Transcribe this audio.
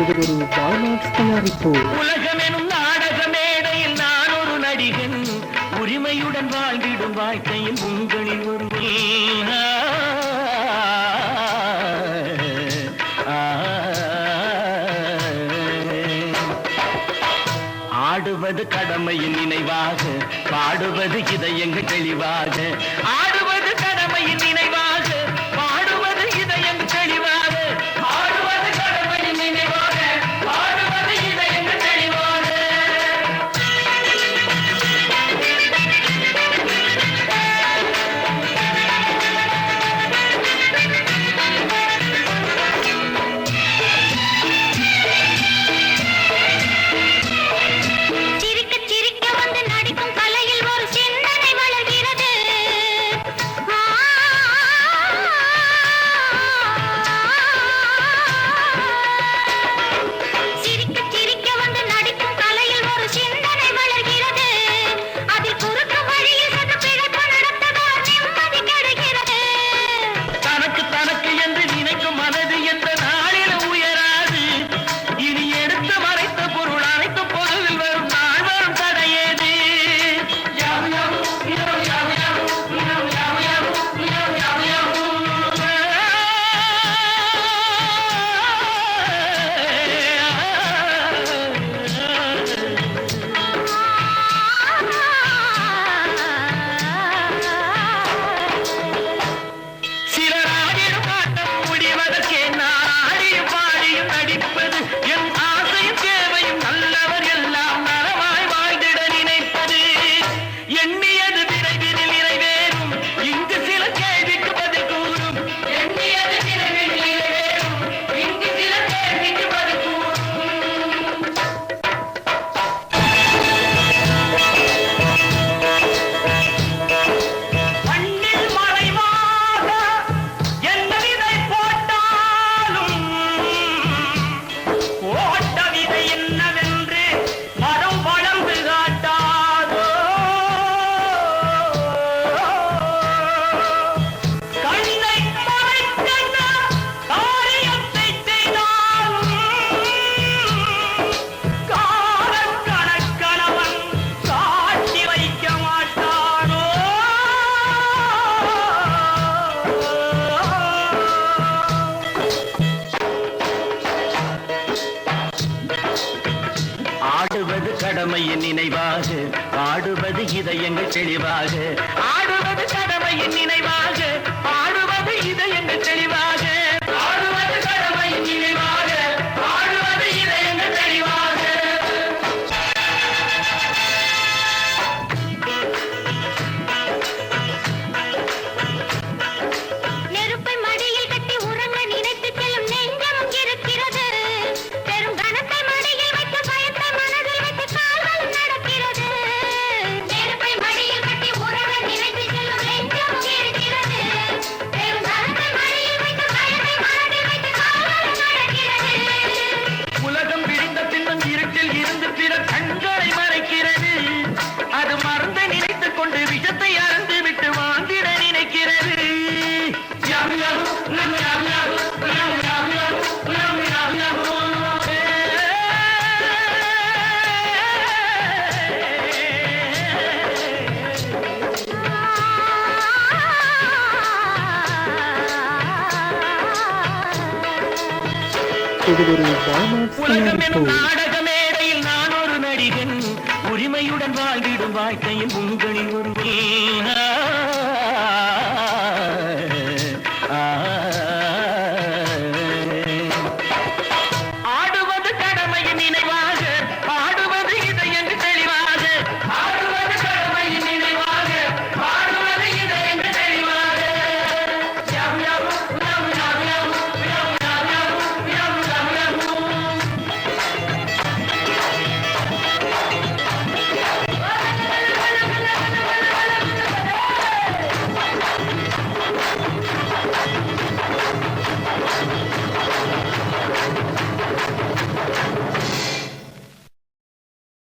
இது ஒரு வால்மார்ட் தயாரிப்பு. உலகமெனும் நாடக மேடையில் நான் ஒரு நடிகன். உரிமையுடன் வாழ்ந்திடும் வாழ்க்கையில் உங்களில் ஒரு ஆடுவது கடமையின் நினைவாக பாடுவது இதயங்கள் தெளிவாக. ஆடு கடமையின் நினைவாக. பாடுவது இதயங்கள் தெளிவாக. ஆடுவது கடமையின் நினைவாக. பாடுவது இதயங்கள் இது ஒரு நாடகமேடையில் நான் ஒரு நடிகன். உரிமையுடன் வாழ்ந்திடும் வாழ்க்கையில் உங்களின் ஒருவன்